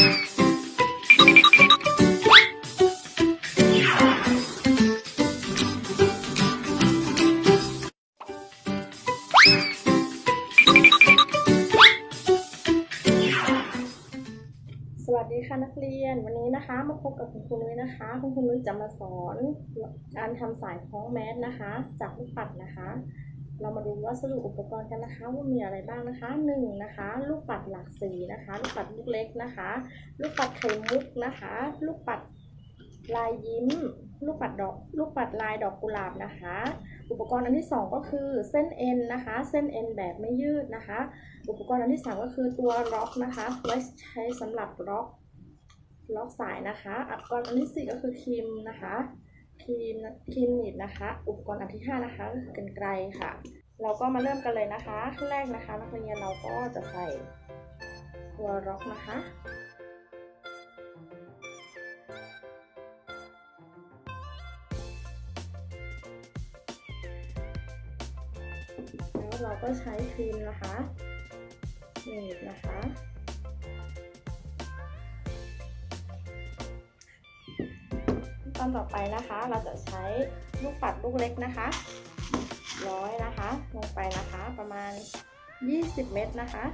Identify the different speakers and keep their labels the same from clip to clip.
Speaker 1: สวัสดีค่ะนักเรียนวันนี้นะคะ มาพบกับคุณครูนุ้ยนะคะคุณครูนุ้ยจะมาสอนการทำสายคล้องแมสนะคะ จากลูกปัดนะคะ เรามาดูวัสดุอุปกรณ์กันนะคะว่ามีอะไรบ้างนะคะหนึ่งนะคะลูกปัดหลากสีนะคะ ลูกปัดลูกเล็กนะคะ ลูกปัดไข่มุกนะคะ ลูกปัดลายยิ้ม ลูกปัดดอก ลูกปัดลายดอกกุหลาบนะคะ อุปกรณ์อันที่สองก็คือเส้นเอ็นนะคะ เส้นเอ็นแบบไม่ยืดนะคะ อุปกรณ์อันที่สามก็คือตัวล็อกนะคะไว้ใช้สำหรับล็อกล็อกสายนะคะ อุปกรณ์อันที่สี่ก็คือครีมนะคะ ครีมครีมหนีบนะคะ อุปกรณ์อันที่ห้านะคะก็คือกันไกลค่ะ เราก็มาเริ่มกันเลยนะคะขั้นแรกนะคะนักเรียนเราก็จะใส่ตัวล็อกนะคะแล้วเราก็ใช้ครีมนะคะหนีบนะคะ ตอนต่อไปนะคะ เราจะใช้ลูกปัดลูกเล็กนะคะ ร้อยนะคะ ลงไปนะคะ ประมาณ 20 เม็ดนะคะ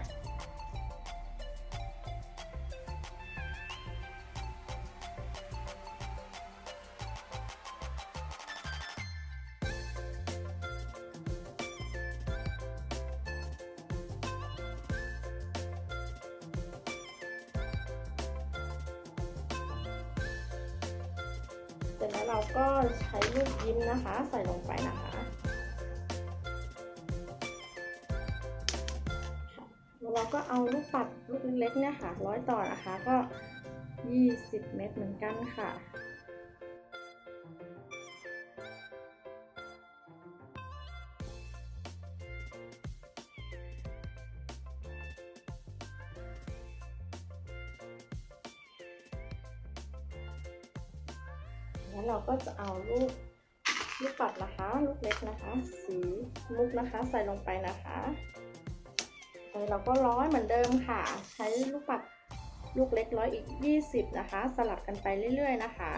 Speaker 1: เสร็จแล้วเราก็ใช้ลูกยิ้มนะคะ ใส่ลงไปนะคะแล้วเราก็เอาลูกปัดลูกเล็กๆเนี่ยค่ะร้อยต่อนะคะก็ 20 เม็ดเหมือนกันค่ะ แล้วเราก็จะเอาลูกลูกปัดนะคะ ลูกเล็กนะคะ สีมุกนะคะ ใส่ลงไปนะคะแล้วเราก็ร้อยเหมือนเดิมค่ะ ใช้ลูกปัดลูกเล็กร้อยอีก 20 นะคะ สลับกันไปเรื่อย ๆ นะคะ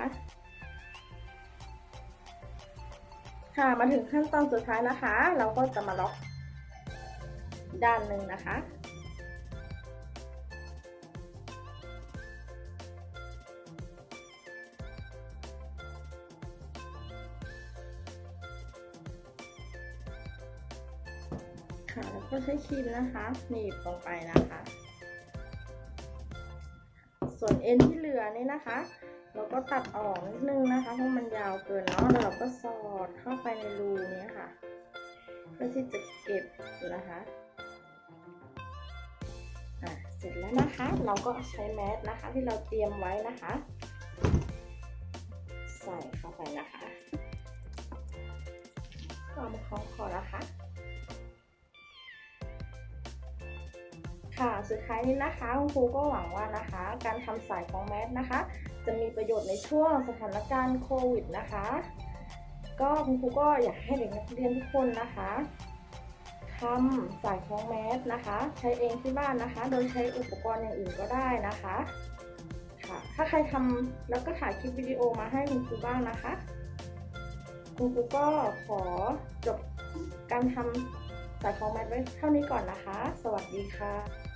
Speaker 1: ค่ะมาถึงขั้นตอนสุดท้ายนะคะ เราก็จะมาล็อกด้านหนึ่งนะคะ ค่ะ แล้วก็ใช้ครีมนะคะหนีบลงไปนะคะ ส่วนเอ็นที่เหลือนี่นะคะ เราก็ตัดออกนิดนึงนะคะเพราะมันยาวเกินเนาะแล้วเราก็สอดเข้าไปในรูนี้ค่ะเพื่อที่จะเก็บนะคะอะเสร็จแล้วนะคะ เราก็ใช้แมสนะคะ ที่เราเตรียมไว้นะคะ ใส่เข้าไปนะคะก็เอามาคล้องคอ ค่ะ สุดท้ายนี้นะคะคุณครูก็หวังว่านะคะ การทำสายของแมสนะคะ จะมีประโยชน์ในช่วงสถานการณ์โควิดนะคะ ก็คุณครูก็อยากให้เด็กนักเรียนทุกคนนะคะทำสายคล้องแมสนะคะ ใช้เองที่บ้านนะคะ โดยใช้อุปกรณ์อย่างอื่นก็ได้นะคะค่ะถ้าใครทำแล้วก็ถ่ายคลิปวิดีโอมาให้คุณครูบ้างนะคะคุณครูก็ขอจบการทำสายคล้องแมสไว้เท่านี้ก่อนนะคะ สวัสดีค่ะ